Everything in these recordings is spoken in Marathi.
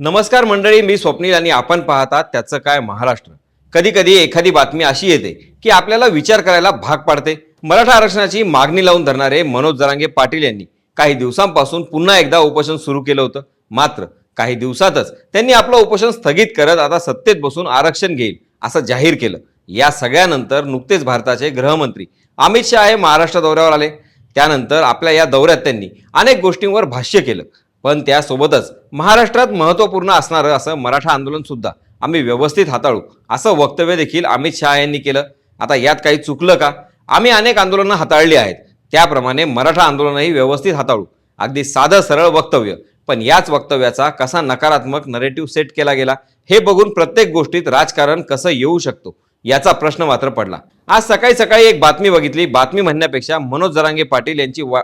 नमस्कार मंडळी मी स्वप्नील आणि आपण पाहतात त्याचं काय महाराष्ट्र. कधी कधी एखादी बातमी अशी येते की आपल्याला विचार करायला भाग पाडते. मराठा आरक्षणाची मागणी लावून धरणारे मनोज जरांगे पाटील यांनी काही दिवसांपासून पुन्हा एकदा उपोषण सुरू केलं होतं. मात्र काही दिवसातच त्यांनी आपलं उपोषण स्थगित करत आता सत्तेत बसून आरक्षण घेईल असं जाहीर केलं. या सगळ्यानंतर नुकतेच भारताचे गृहमंत्री अमित शहा हे महाराष्ट्र दौऱ्यावर आले. त्यानंतर आपल्या या दौऱ्यात त्यांनी अनेक गोष्टींवर भाष्य केलं. पण त्यासोबतच महाराष्ट्रात महत्त्वपूर्ण असणारं असं मराठा आंदोलन सुद्धा आम्ही व्यवस्थित हाताळू असं वक्तव्य देखील अमित शहा यांनी केलं. आता यात काही चुकलं का? आम्ही अनेक आंदोलनं हाताळली आहेत. त्याप्रमाणे मराठा आंदोलनही व्यवस्थित हाताळू. अगदी साधं सरळ वक्तव्य. पण याच वक्तव्याचा कसा नकारात्मक नरेटिव्ह सेट केला गेला हे बघून प्रत्येक गोष्टीत राजकारण कसं येऊ शकतो याचा प्रश्न मात्र पडला. आज सकाळी सकाळी एक बातमी बघितली. बातमी म्हणण्यापेक्षा मनोज जरांगे पाटील यांची वा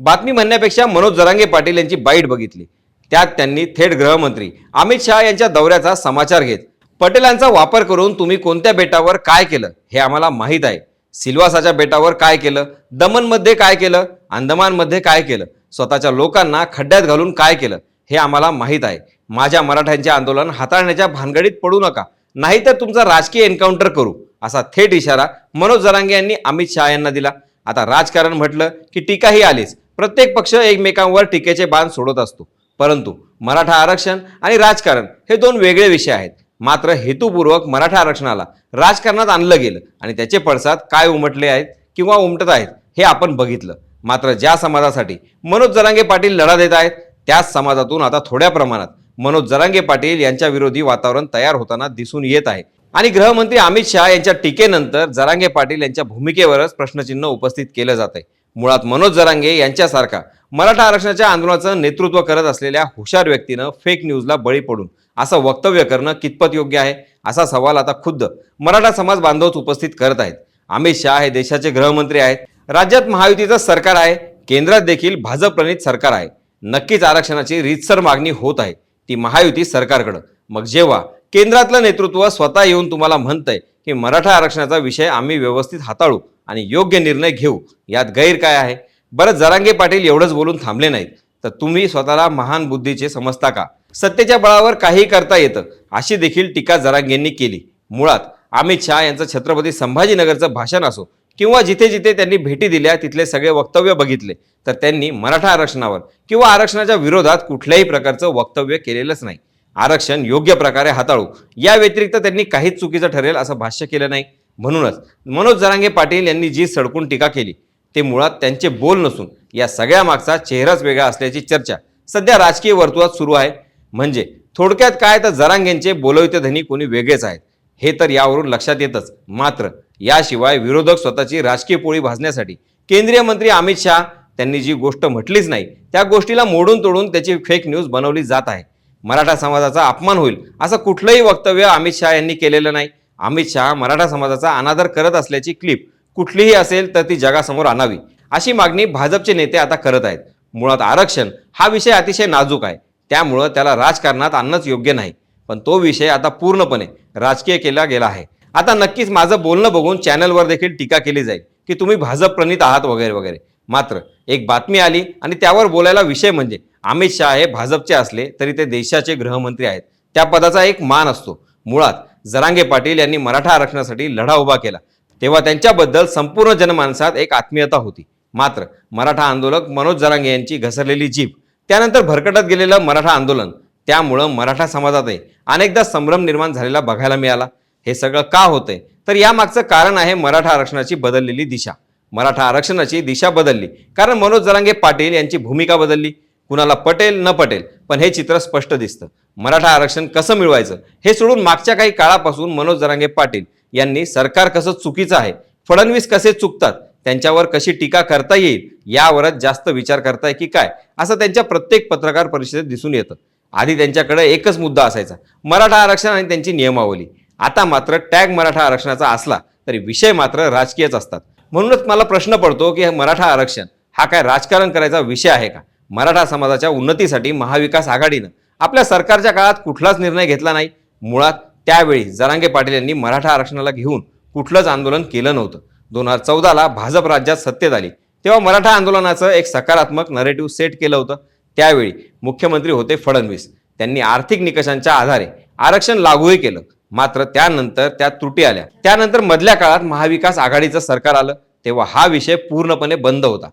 बातमी म्हणण्यापेक्षा मनोज जरांगे पाटील यांची बाईट बघितली. त्यात त्यांनी थेट गृहमंत्री अमित शहा यांच्या दौऱ्याचा समाचार घेत पटेलांचा वापर करून तुम्ही कोणत्या बेटावर काय केलं हे आम्हाला माहीत आहे. सिल्वासाच्या बेटावर काय केलं? दमनमध्ये काय केलं? अंदमानमध्ये काय केलं? स्वतःच्या लोकांना खड्ड्यात घालून काय केलं? हे आम्हाला माहीत आहे. माझ्या मराठ्यांचे आंदोलन हाताळण्याच्या भानगडीत पडू नका. नाहीतर तुमचा राजकीय एन्काउंटर करू असा थेट इशारा मनोज जरांगे यांनी अमित शहा यांना दिला. आता राजकारण म्हटलं की टीकाही आलीच. प्रत्येक पक्ष एकमेकांवर टीकेचे बाण सोडत असतो. परंतु मराठा आरक्षण आणि राजकारण हे दोन वेगळे विषय आहेत. मात्र हेतुपूर्वक मराठा आरक्षणाला राजकारणात आणलं गेलं आणि त्याचे पडसाद काय उमटले आहेत किंवा उमटत आहेत हे आपण बघितलं. मात्र ज्या समाजासाठी मनोज जरांगे पाटील लढा देत आहेत त्याच समाजातून आता थोड्या प्रमाणात मनोज जरांगे पाटील यांच्या विरोधी वातावरण तयार होताना दिसून येत आहे. आणि गृहमंत्री अमित शहा यांच्या टीकेनंतर जरांगे पाटील यांच्या भूमिकेवरच प्रश्नचिन्ह उपस्थित केलं जात आहे. मुळात मनोज जरांगे यांच्यासारखा मराठा आरक्षणाच्या आंदोलनाचं नेतृत्व करत असलेल्या हुशार व्यक्तीनं फेक न्यूजला बळी पडून असं वक्तव्य करणं कितपत योग्य आहे असा सवाल आता खुद्द मराठा समाज बांधवच उपस्थित करत आहेत. अमित शहा हे देशाचे गृहमंत्री आहेत. राज्यात महायुतीचं सरकार आहे केंद्रात देखील भाजप प्रणित सरकार आहे. नक्कीच आरक्षणाची रीतसर मागणी होत आहे ती महायुती सरकारकडं. मग जेव्हा केंद्रातलं नेतृत्व स्वतः येऊन तुम्हाला म्हणतंय की मराठा आरक्षणाचा विषय आम्ही व्यवस्थित हाताळू आणि योग्य निर्णय घेऊ यात गैर काय आहे? बरं जरांगे पाटील एवढंच बोलून थांबले नाहीत. तर तुम्ही स्वतःला महान बुद्धीचे समजता का? सत्तेच्या बळावर काही करता येतं अशी देखील टीका जरांगेंनी केली. मुळात अमित शहा यांचं छत्रपती संभाजीनगरचं भाषण असो किंवा जिथे जिथे त्यांनी भेटी दिल्या तिथले सगळे वक्तव्य बघितले तर त्यांनी मराठा आरक्षणावर किंवा आरक्षणाच्या विरोधात कुठल्याही प्रकारचं वक्तव्य केलेलंच नाही. आरक्षण योग्य प्रकारे हाताळू या व्यतिरिक्त त्यांनी काहीच चुकीचं ठरेल असं भाष्य केलं नाही. म्हणूनच मनोज जरांगे पाटील यांनी जी सडकून टीका केली ते मुळात त्यांचे बोल नसून या सगळ्या मागचा चेहराच वेगळा असल्याची चर्चा सध्या राजकीय वर्तुळात सुरू आहे. म्हणजे थोडक्यात काय तर जरांगेंचे बोलविते धनी कोणी वेगळेच आहेत हे तर यावरून लक्षात येतच. मात्र याशिवाय विरोधक स्वतःची राजकीय पोळी भाजण्यासाठी केंद्रीय मंत्री अमित शहा त्यांनी जी गोष्ट म्हटलीच नाही त्या गोष्टीला मोडून तोडून त्याची फेक न्यूज बनवली जात आहे. मराठा समाजाचा अपमान होईल असं कुठलंही वक्तव्य अमित शहा यांनी केलेलं नाही. अमित शहा मराठा समाजाचा अनादर करत असल्याची क्लिप कुठलीही असेल तर ती जगासमोर आणावी. अशी मागणी भाजपचे नेते आता करत आहेत. मुळात आरक्षण हा विषय अतिशय नाजूक आहे. त्यामुळं त्याला राजकारणात आणणंच योग्य नाही. पण तो विषय आता पूर्णपणे राजकीय केला गेला आहे. आता नक्कीच माझं बोलणं बघून चॅनलवर देखील टीका केली जाईल की तुम्ही भाजप प्रणित आहात वगैरे वगैरे. मात्र एक बातमी आली आणि त्यावर बोलायला विषय म्हणजे अमित शहा हे भाजपचे असले तरी ते देशाचे गृहमंत्री आहेत. त्या पदाचा एक मान असतो. मुळात जरांगे पाटील यांनी मराठा आरक्षणासाठी लढा उभा केला. तेव्हा त्यांच्याबद्दल संपूर्ण जनमानसात एक आत्मीयता होती. मात्र मराठा आंदोलक मनोज जरांगे यांची घसरलेली जीभ त्यानंतर भरकटत गेलेलं मराठा आंदोलन त्यामुळं मराठा समाजातही अनेकदा संभ्रम निर्माण झालेला बघायला मिळाला. हे सगळं का होतंय? तर यामागचं कारण आहे मराठा आरक्षणाची बदललेली दिशा. मराठा आरक्षणाची दिशा बदलली. कारण मनोज जरांगे पाटील यांची भूमिका बदलली. कुणाला पटेल न पटेल पण हे चित्र स्पष्ट दिसतं. मराठा आरक्षण कसं मिळवायचं? हे सोडून मागच्या काही काळापासून मनोज जरांगे पाटील यांनी सरकार कसं चुकीचं आहे फडणवीस कसे चुकतात त्यांच्यावर कशी टीका करता येईल यावरच जास्त विचार करताय की काय असं त्यांच्या प्रत्येक पत्रकार परिषदेत दिसून येतं. आधी त्यांच्याकडे एकच मुद्दा असायचा मराठा आरक्षण आणि त्यांची नियमावली. आता मात्र टॅग मराठा आरक्षणाचा असला तरी विषय मात्र राजकीयच असतात. म्हणूनच मला प्रश्न पडतो की मराठा आरक्षण हा काय राजकारण करायचा विषय आहे का? मराठा समाजाच्या उन्नतीसाठी महाविकास आघाडीनं आपल्या सरकारच्या काळात कुठलाच निर्णय घेतला नाही. मुळात त्यावेळी जरांगे पाटील यांनी मराठा आरक्षणाला घेऊन कुठलंच आंदोलन केलं नव्हतं. दोन हजार चौदाला भाजप राज्यात सत्तेत आली. तेव्हा मराठा आंदोलनाचं एक सकारात्मक नरेटिव्ह सेट केलं होतं. त्यावेळी मुख्यमंत्री होते फडणवीस. त्यांनी आर्थिक निकषांच्या आधारे आरक्षण लागूही केलं. मात्र त्यानंतर त्यात त्रुटी आल्या. त्यानंतर मधल्या काळात महाविकास आघाडीचं सरकार आलं. तेव्हा हा विषय पूर्णपणे बंद होता.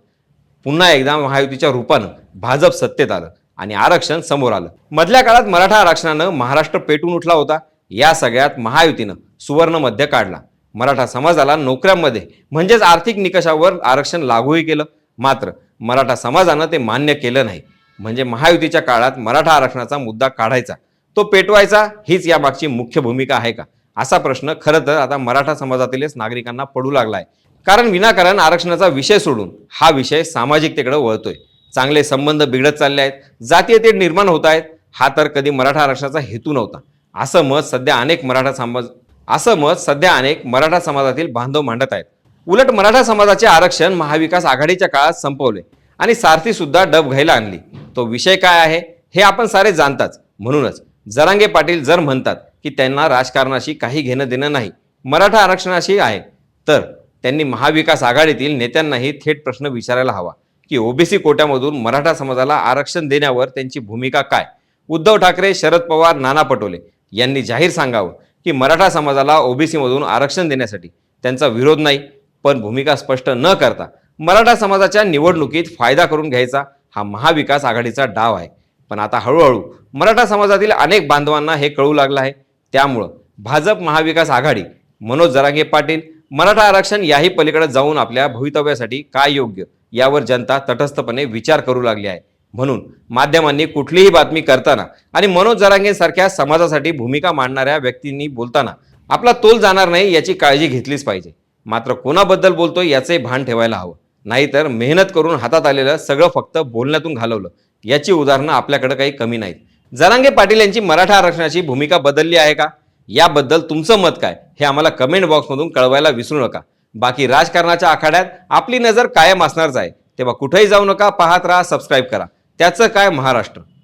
पुन्हा एकदा महायुतीच्या रूपानं भाजप सत्तेत आलं आणि आरक्षण समोर आलं. मधल्या काळात मराठा आरक्षणानं महाराष्ट्र पेटून उठला होता. या सगळ्यात महायुतीनं सुवर्ण मध्य काढला. मराठा समाजाला नोकऱ्यांमध्ये म्हणजेच आर्थिक निकषावर आरक्षण लागूही केलं. मात्र मराठा समाजानं ते मान्य केलं नाही. म्हणजे महायुतीच्या काळात मराठा आरक्षणाचा मुद्दा काढायचा तो पेटवायचा हीच यामागची मुख्य भूमिका आहे का? असा प्रश्न खरं तर आता मराठा समाजातीलच नागरिकांना पडू लागला आहे कारण विनाकारण आरक्षणाचा विषय सोडून हा विषय सामाजिकतेकडे वळतोय. चांगले संबंध बिघडत चालले आहेत. जातीय तेढ निर्माण होत आहेत. हा तर कधी मराठा आरक्षणाचा हेतू नव्हता. असं मत सध्या अनेक मराठा समाज असं मत सध्या अनेक मराठा समाजातील बांधव मांडत आहेत. उलट मराठा समाजाचे आरक्षण महाविकास आघाडीच्या काळात संपवले आणि सारथी सुद्धा डब घ्यायला आणली. तो विषय काय आहे? हे आपण सारे जाणताच. म्हणूनच जरांगे पाटील जर म्हणतात की त्यांना राजकारणाशी काही घेणं देणं नाही मराठा आरक्षणाशी आहे तर त्यांनी महाविकास आघाडीतील नेत्यांनाही थेट प्रश्न विचारायला हवा. की ओबीसी कोट्यामधून मराठा समाजाला आरक्षण देण्यावर त्यांची भूमिका काय? उद्धव ठाकरे शरद पवार नाना पटोले यांनी जाहीर सांगावं की मराठा समाजाला ओबीसीमधून आरक्षण देण्यासाठी त्यांचा विरोध नाही पण भूमिका स्पष्ट न करता मराठा समाजाच्या निवडणुकीत फायदा करून घ्यायचा हा महाविकास आघाडीचा डाव आहे. पण आता हळूहळू मराठा समाजातील अनेक बांधवांना हे कळू लागलं आहे. त्यामुळं भाजप महाविकास आघाडी मनोज जरांगे पाटील मराठा आरक्षण याही पलीकडे जाऊन आपल्या भवितव्यासाठी काय योग्य यावर जनता तटस्थपणे विचार करू लागली आहे. म्हणून माध्यमांनी कुठलीही बातमी करताना आणि मनोज जरांगेसारख्या समाजासाठी भूमिका मांडणाऱ्या व्यक्तींनी बोलताना आपला तोल जाणार नाही याची काळजी घेतलीच पाहिजे. मात्र कोणाबद्दल बोलतोय याचे भान ठेवायला हवं. नाहीतर मेहनत करून हातात आलेलं सगळं फक्त बोलण्यातून घालवलं. याची उदाहरणं आपल्याकडे काही कमी नाहीत. जरांगे पाटील यांची मराठा आरक्षणाची भूमिका बदलली आहे का? याबद्दल तुमचं मत काय? हे आम्हाला कमेंट बॉक्समधून कळवायला विसरू नका. बाकी राजकारणाच्या आखाड्यात आपली नजर कायम असणारच आहे. तेव्हा कुठेही जाऊ नका पाहत राहा सबस्क्राईब करा. त्याचं काय महाराष्ट्र?